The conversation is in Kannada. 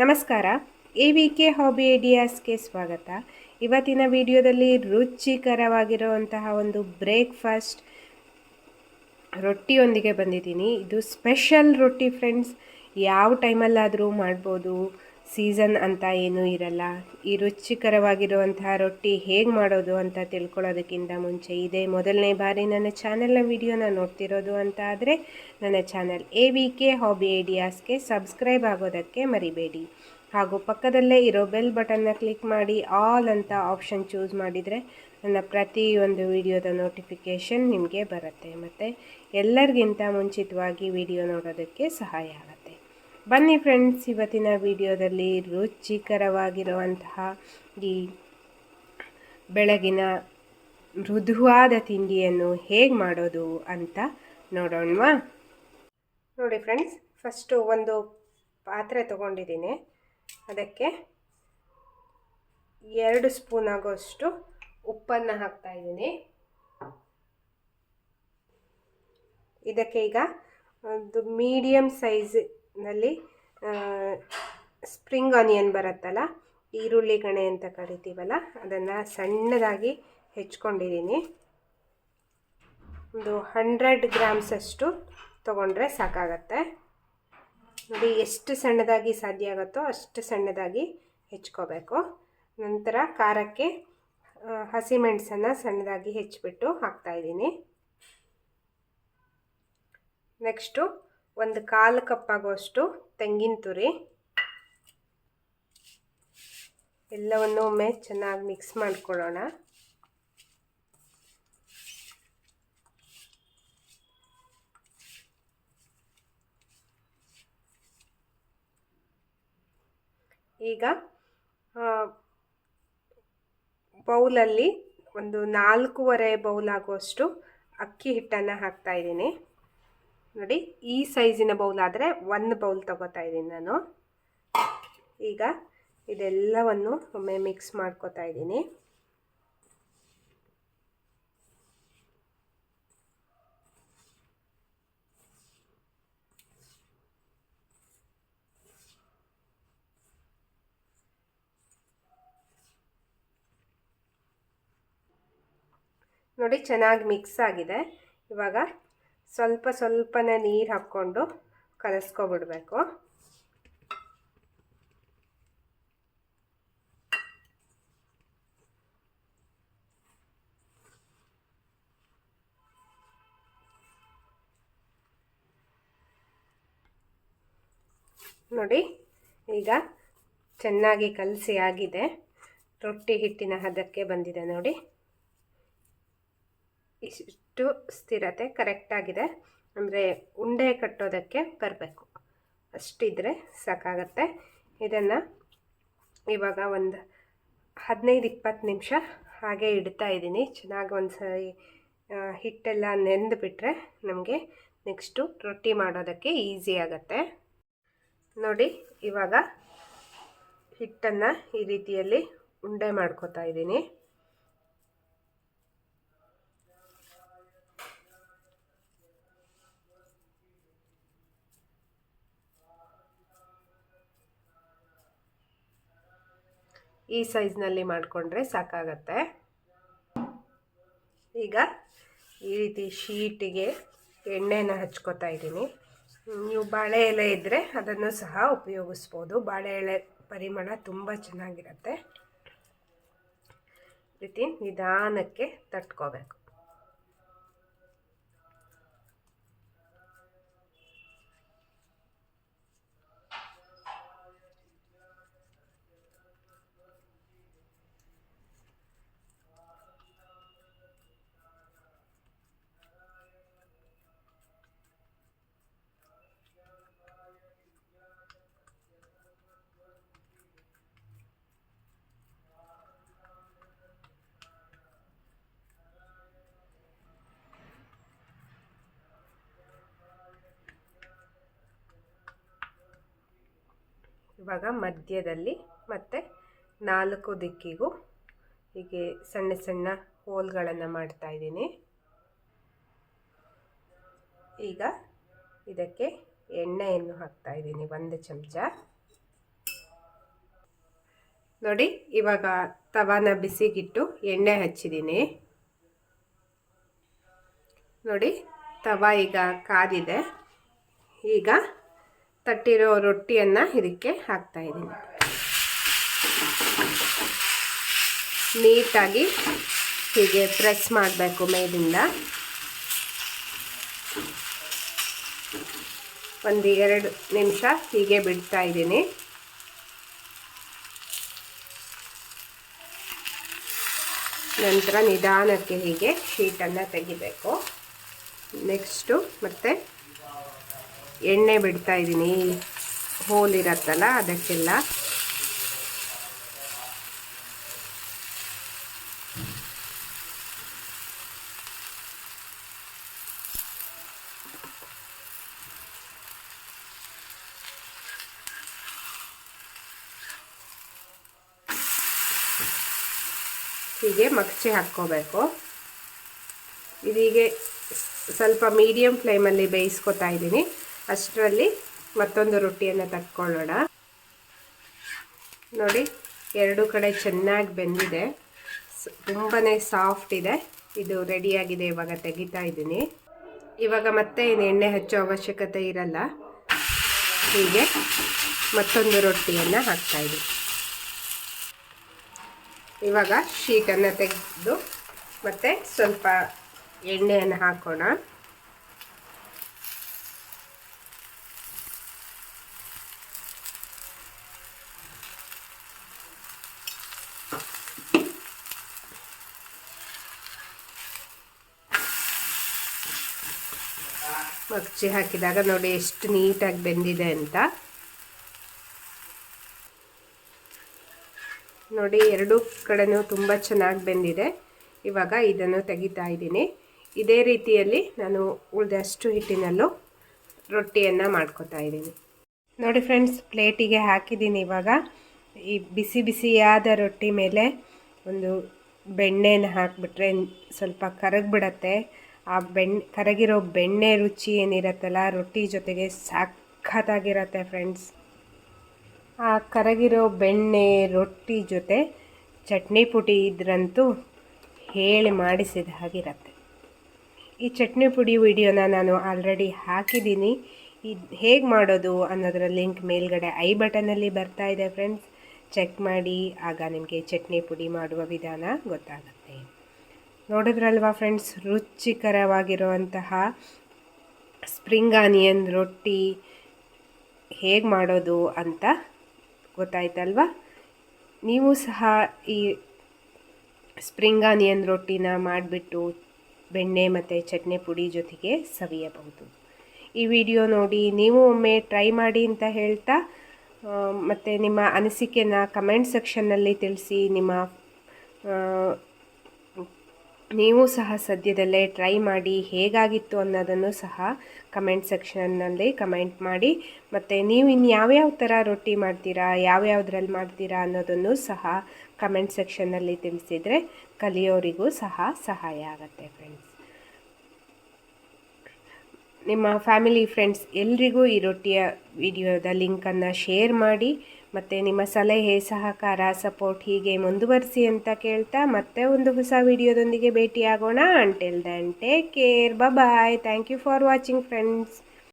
ನಮಸ್ಕಾರ. ಎ ವಿ ಕೆ ಹಾಬಿ ಐಡಿಯಾಸ್ಗೆ ಸ್ವಾಗತ. ಇವತ್ತಿನ ವಿಡಿಯೋದಲ್ಲಿ ರುಚಿಕರವಾಗಿರುವಂತಹ ಒಂದು ಬ್ರೇಕ್ಫಾಸ್ಟ್ ರೊಟ್ಟಿಯೊಂದಿಗೆ ಬಂದಿದ್ದೀನಿ. ಇದು ಸ್ಪೆಷಲ್ ರೊಟ್ಟಿ ಫ್ರೆಂಡ್ಸ್ ಯಾವ ಟೈಮಲ್ಲಾದರೂ ಮಾಡ್ಬೋದು. ಸೀಸನ್ ಅಂತ ಏನೂ ಇರಲ್ಲ. ಈ ರುಚಿಕರವಾಗಿರುವಂತಹ ರೊಟ್ಟಿ ಹೇಗೆ ಮಾಡೋದು ಅಂತ ತಿಳ್ಕೊಳ್ಳೋದಕ್ಕಿಂತ ಮುಂಚೆ ಇದೇ ಮೊದಲನೇ ಬಾರಿ ನನ್ನ ಚಾನೆಲ್ನ ವಿಡಿಯೋನ ನೋಡ್ತಿರೋದು ಅಂತ ಆದರೆ ನನ್ನ channel A V K hobby ಐಡಿಯಾಸ್ಗೆ subscribe ಆಗೋದಕ್ಕೆ ಮರಿಬೇಡಿ. ಹಾಗೂ ಪಕ್ಕದಲ್ಲೇ ಇರೋ ಬೆಲ್ ಬಟನ್ನ ಕ್ಲಿಕ್ ಮಾಡಿ ಆಲ್ ಅಂತ ಆಪ್ಷನ್ ಚೂಸ್ ಮಾಡಿದರೆ ನನ್ನ ಪ್ರತಿಯೊಂದು ವಿಡಿಯೋದ ನೋಟಿಫಿಕೇಷನ್ ನಿಮಗೆ ಬರುತ್ತೆ. ಮತ್ತು ಎಲ್ಲರಿಗಿಂತ ಮುಂಚಿತವಾಗಿ ವಿಡಿಯೋ ನೋಡೋದಕ್ಕೆ ಸಹಾಯ ಆಗುತ್ತೆ. ಬನ್ನಿ ಫ್ರೆಂಡ್ಸ್ ಇವತ್ತಿನ ವಿಡಿಯೋದಲ್ಲಿ ರುಚಿಕರವಾಗಿರುವಂತಹ ಈ ಬೆಳಗಿನ ಮೃದುವಾದ ತಿಂಡಿಯನ್ನು ಹೇಗೆ ಮಾಡೋದು ಅಂತ ನೋಡೋಣವಾ? ನೋಡಿ ಫ್ರೆಂಡ್ಸ್ ಫಸ್ಟು ಒಂದು ಪಾತ್ರೆ ತೊಗೊಂಡಿದ್ದೀನಿ. ಅದಕ್ಕೆ ಎರಡು ಸ್ಪೂನ್ ಆಗೋಷ್ಟು ಉಪ್ಪನ್ನು ಹಾಕ್ತಾಯಿದ್ದೀನಿ ಇದಕ್ಕೆ ಈಗ ಒಂದು ಮೀಡಿಯಮ್ ಸೈಜ್ನಲ್ಲಿ ಸ್ಪ್ರಿಂಗ್ ಆನಿಯನ್ ಬರುತ್ತಲ್ಲ, ಈರುಳ್ಳಿ ಗಣೆ ಅಂತ ಕರಿತೀವಲ್ಲ, ಅದನ್ನು ಸಣ್ಣದಾಗಿ ಹೆಚ್ಕೊಂಡಿದ್ದೀನಿ. ಒಂದು ಹಂಡ್ರೆಡ್ ಗ್ರಾಮ್ಸಷ್ಟು ತೊಗೊಂಡ್ರೆ ಸಾಕಾಗತ್ತೆ. ನೋಡಿ ಎಷ್ಟು ಸಣ್ಣದಾಗಿ ಸಾಧ್ಯ ಆಗುತ್ತೋ ಅಷ್ಟು ಸಣ್ಣದಾಗಿ ಹೆಚ್ಕೋಬೇಕು. ನಂತರ ಖಾರಕ್ಕೆ ಹಸಿಮೆಣಸನ್ನು ಸಣ್ಣದಾಗಿ ಹೆಚ್ಚಿಬಿಟ್ಟು ಹಾಕ್ತಾಯಿದ್ದೀನಿ ನೆಕ್ಸ್ಟು ಒಂದು ಕಾಲು ಕಪ್ಪಾಗುವಷ್ಟು ತೆಂಗಿನ ತುರಿ. ಎಲ್ಲವನ್ನು ಒಮ್ಮೆ ಚೆನ್ನಾಗಿ ಮಿಕ್ಸ್ ಮಾಡ್ಕೊಳ್ಳೋಣ. ಈಗ ಬೌಲಲ್ಲಿ ಒಂದು ನಾಲ್ಕೂವರೆ ಬೌಲ್ ಆಗುವಷ್ಟು ಅಕ್ಕಿ ಹಿಟ್ಟನ್ನು ಹಾಕ್ತಾ ಇದ್ದೀನಿ. ನೋಡಿ, ಈ ಸೈಜಿನ ಬೌಲ್ ಆದರೆ ಒಂದು ಬೌಲ್ ತಗೋತಾ ಇದ್ದೀನಿ ನಾನು. ಈಗ ಇದೆಲ್ಲವನ್ನು ಒಮ್ಮೆ ಮಿಕ್ಸ್ ಮಾಡ್ಕೋತಾ ಇದ್ದೀನಿ. ನೋಡಿ, ಚೆನ್ನಾಗಿ ಮಿಕ್ಸ್ ಆಗಿದೆ. ಇವಾಗ ಸ್ವಲ್ಪ ಸ್ವಲ್ಪನೇ ನೀರು ಹಾಕ್ಕೊಂಡು ಕಲಸ್ಕೊಬಿಡಬೇಕು. ನೋಡಿ, ಈಗ ಚೆನ್ನಾಗಿ ಕಲಸಿ ಆಗಿದೆ. ರೊಟ್ಟಿ ಹಿಟ್ಟಿನ ಹದಕ್ಕೆ ಬಂದಿದೆ ನೋಡಿ. ಇಷ್ಟು ಸ್ಥಿರತೆ ಕರೆಕ್ಟಾಗಿದೆ ಅಂದರೆ ಉಂಡೆ ಕಟ್ಟೋದಕ್ಕೆ ಬರಬೇಕು. ಅಷ್ಟಿದ್ರೆ ಸಾಕಾಗತ್ತೆ. ಇದನ್ನು ಇವಾಗ ಒಂದು ಹದಿನೈದು ಇಪ್ಪತ್ತು ನಿಮಿಷ ಹಾಗೆ ಇಡ್ತಾ ಇದ್ದೀನಿ. ಚೆನ್ನಾಗಿ ಒಂದು ಸಾರಿ ಹಿಟ್ಟೆಲ್ಲ ನೆಂದು ಬಿಟ್ಟರೆ ನಮಗೆ ನೆಕ್ಸ್ಟು ರೊಟ್ಟಿ ಮಾಡೋದಕ್ಕೆ ಈಸಿ ಆಗುತ್ತೆ. ನೋಡಿ, ಇವಾಗ ಹಿಟ್ಟನ್ನು ಈ ರೀತಿಯಲ್ಲಿ ಉಂಡೆ ಮಾಡ್ಕೋತಾ ಇದ್ದೀನಿ. ಈ ಸೈಜ್ನಲ್ಲಿ ಮಾಡಿಕೊಂಡ್ರೆ ಸಾಕಾಗತ್ತೆ. ಈಗ ಈ ರೀತಿ ಶೀಟಿಗೆ ಎಣ್ಣೆನ ಹಚ್ಕೋತಾ ಇದ್ದೀನಿ. ನೀವು ಬಾಳೆ ಎಲೆ ಇದ್ದರೆ ಅದನ್ನು ಸಹ ಉಪಯೋಗಿಸ್ಬೋದು. ಬಾಳೆ ಎಲೆ ಪರಿಮಳ ತುಂಬ ಚೆನ್ನಾಗಿರುತ್ತೆ. ರೀತಿ ನಿಧಾನಕ್ಕೆ ತಟ್ಕೋಬೇಕು. ಇವಾಗ ಮಧ್ಯದಲ್ಲಿ ಮತ್ತು ನಾಲ್ಕು ದಿಕ್ಕಿಗೂ ಹೀಗೆ ಸಣ್ಣ ಸಣ್ಣ ಹೋಲ್ಗಳನ್ನು ಮಾಡ್ತಾಯಿದ್ದೀನಿ ಈಗ ಇದಕ್ಕೆ ಎಣ್ಣೆಯನ್ನು ಹಾಕ್ತಾ ಇದ್ದೀನಿ ಒಂದು ಚಮಚ. ನೋಡಿ, ಇವಾಗ ತವಾನ ಬಿಸಿಗಿಟ್ಟು ಎಣ್ಣೆ ಹಚ್ಚಿದ್ದೀನಿ. ನೋಡಿ, ತವಾ ಈಗ ಕಾದಿದೆ. ಈಗ ತಟ್ಟಿರೋ ರೊಟ್ಟಿಯನ್ನು ಇದಕ್ಕೆ ಹಾಕ್ತಾ ಇದ್ದೀನಿ. ನೀಟಾಗಿ ಹೀಗೆ ಪ್ರೆಸ್ ಮಾಡಬೇಕು ಮೇಲಿಂದ. ಒಂದು ಎರಡು ನಿಮಿಷ ಹೀಗೆ ಬಿಡ್ತಾ ಇದ್ದೀನಿ. ನಂತರ ನಿಧಾನಕ್ಕೆ ಹೀಗೆ ಶೀಟನ್ನು ತೆಗಿಬೇಕು. ನೆಕ್ಸ್ಟು ಮತ್ತೆ ಎಣ್ಣೆ ಬಿಡ್ತಾ ಇದ್ದೀನಿ. ಹೋಲ್ ಇರತ್ತಲ್ಲ, ಅದಕ್ಕೆಲ್ಲ. ಹೀಗೆ ಮಗ್ಚಿ ಹಾಕ್ಕೋಬೇಕು. ಇದೀಗೆ ಸ್ವಲ್ಪ ಮೀಡಿಯಮ್ ಫ್ಲೇಮಲ್ಲಿ ಬೇಯಿಸ್ಕೊತಾ ಇದ್ದೀನಿ. ಅಷ್ಟರಲ್ಲಿ ಮತ್ತೊಂದು ರೊಟ್ಟಿಯನ್ನು ತಕ್ಕೊಳ್ಳೋಣ. ನೋಡಿ, ಎರಡು ಕಡೆ ಚೆನ್ನಾಗಿ ಬೆಂದಿದೆ. ತುಂಬಾ ಸಾಫ್ಟ್ ಇದೆ. ಇದು ರೆಡಿಯಾಗಿದೆ ಇವಾಗ ತೆಗಿತಾ ಇದ್ದೀನಿ. ಇವಾಗ ಮತ್ತೆ ಏನು ಎಣ್ಣೆ ಹಚ್ಚೋ ಅವಶ್ಯಕತೆ ಇರಲ್ಲ. ಹೀಗೆ ಮತ್ತೊಂದು ರೊಟ್ಟಿಯನ್ನು ಹಾಕ್ತಾಯಿದ್ದೀನಿ ಇವಾಗ ಶೀಟನ್ನು ತೆಗೆದು ಮತ್ತೆ ಸ್ವಲ್ಪ ಎಣ್ಣೆಯನ್ನು ಹಾಕೋಣ. ಮಗ್ಚಿ ಹಾಕಿದಾಗ ನೋಡಿ ಎಷ್ಟು ನೀಟಾಗಿ ಬೆಂದಿದೆ ಅಂತ. ನೋಡಿ ಎರಡೂ ಕಡೆನೂ ತುಂಬ ಚೆನ್ನಾಗಿ ಬೆಂದಿದೆ. ಇವಾಗ ಇದನ್ನು ತೆಗಿತಾ ಇದ್ದೀನಿ. ಇದೇ ರೀತಿಯಲ್ಲಿ ನಾನು ಉಳಿದಷ್ಟು ಹಿಟ್ಟಿನಲ್ಲೂ ರೊಟ್ಟಿಯನ್ನು ಮಾಡ್ಕೋತಾ ಇದ್ದೀನಿ. ನೋಡಿ ಫ್ರೆಂಡ್ಸ್, ಪ್ಲೇಟಿಗೆ ಹಾಕಿದ್ದೀನಿ ಇವಾಗ. ಈ ಬಿಸಿ ಬಿಸಿಯಾದ ರೊಟ್ಟಿ ಮೇಲೆ ಒಂದು ಬೆಣ್ಣೆನ ಹಾಕಿಬಿಟ್ರೆ ಸ್ವಲ್ಪ ಕರಗಿಬಿಡತ್ತೆ. ಆ ಬೆಣ್ಣೆ ಕರಗಿರೋ ಬೆಣ್ಣೆ ರುಚಿ ಏನಿರತ್ತಲ್ಲ, ರೊಟ್ಟಿ ಜೊತೆಗೆ ಸಖತ್ತಾಗಿರತ್ತೆ ಫ್ರೆಂಡ್ಸ್ ಆ ಕರಗಿರೋ ಬೆಣ್ಣೆ, ರೊಟ್ಟಿ ಜೊತೆ ಚಟ್ನಿ ಪುಡಿ ಇದ್ರಂತೂ ಹೇಳಿ ಮಾಡಿಸಿದ ಹಾಗಿರತ್ತೆ. ಈ ಚಟ್ನಿ ಪುಡಿ ವಿಡಿಯೋನ ನಾನು ಆಲ್ರೆಡಿ ಹಾಕಿದ್ದೀನಿ. ಇದು ಹೇಗೆ ಮಾಡೋದು ಅನ್ನೋದರ ಲಿಂಕ್ ಮೇಲ್ಗಡೆ ಐ ಬಟನಲ್ಲಿ ಬರ್ತಾ ಇದೆ ಫ್ರೆಂಡ್ಸ್ ಚೆಕ್ ಮಾಡಿ, ಆಗ ನಿಮಗೆ ಚಟ್ನಿ ಪುಡಿ ಮಾಡುವ ವಿಧಾನ ಗೊತ್ತಾಗುತ್ತೆ. ನೋಡಿದ್ರಲ್ವಾ ಫ್ರೆಂಡ್ಸ್? ರುಚಿಕರವಾಗಿರುವಂತಹ ಸ್ಪ್ರಿಂಗ್ ಆನಿಯನ್ ರೊಟ್ಟಿ ಹೇಗೆ ಮಾಡೋದು ಅಂತ ಗೊತ್ತಾಯ್ತಲ್ವ? ನೀವು ಸಹ ಈ ಸ್ಪ್ರಿಂಗ್ ಆನಿಯನ್ ರೊಟ್ಟಿನ ಮಾಡಿಬಿಟ್ಟು ಬೆಣ್ಣೆ ಮತ್ತು ಚಟ್ನಿ ಪುಡಿ ಜೊತೆಗೆ ಸವಿಯಬಹುದು. ಈ ವಿಡಿಯೋ ನೋಡಿ ನೀವು ಒಮ್ಮೆ ಟ್ರೈ ಮಾಡಿ ಅಂತ ಹೇಳ್ತಾ ಮತ್ತು ನಿಮ್ಮ ಅನಿಸಿಕೆನ ಕಮೆಂಟ್ ಸೆಕ್ಷನ್ನಲ್ಲಿ ತಿಳಿಸಿ, ನಿಮ್ಮ ನೀವು ಸಹ ಸದ್ಯದಲ್ಲೇ ಟ್ರೈ ಮಾಡಿ ಹೇಗಾಗಿತ್ತು ಅನ್ನೋದನ್ನು ಸಹ ಕಮೆಂಟ್ ಸೆಕ್ಷನ್ನಲ್ಲಿ ಕಮೆಂಟ್ ಮಾಡಿ ಮತ್ತು ನೀವು ಇನ್ನು ಯಾವ್ಯಾವ ಥರ ರೊಟ್ಟಿ ಮಾಡ್ತೀರಾ ಯಾವ್ಯಾವ್ದ್ರಲ್ಲಿ ಮಾಡ್ತೀರಾ ಅನ್ನೋದನ್ನು ಸಹ ಕಮೆಂಟ್ ಸೆಕ್ಷನ್ನಲ್ಲಿ ತಿಳಿಸಿದರೆ ಕಲಿಯೋರಿಗೂ ಸಹ ಸಹಾಯ ಆಗುತ್ತೆ ಫ್ರೆಂಡ್ಸ್ ನಿಮ್ಮ ಫ್ಯಾಮಿಲಿ ಫ್ರೆಂಡ್ಸ್ ಎಲ್ರಿಗೂ ಈ ರೊಟ್ಟಿಯ ವಿಡಿಯೋದ ಲಿಂಕನ್ನು ಶೇರ್ ಮಾಡಿ, ಮತ್ತು ನಿಮ್ಮ ಸಲಹೆ, ಸಹಕಾರ ಸಪೋರ್ಟ್ ಹೀಗೆ ಮುಂದುವರಿಸಿ ಅಂತ ಕೇಳ್ತಾ ಮತ್ತೆ ಒಂದು ಹೊಸ ವಿಡಿಯೋದೊಂದಿಗೆ ಭೇಟಿಯಾಗೋಣ. Until then take care bye thank you for watching friends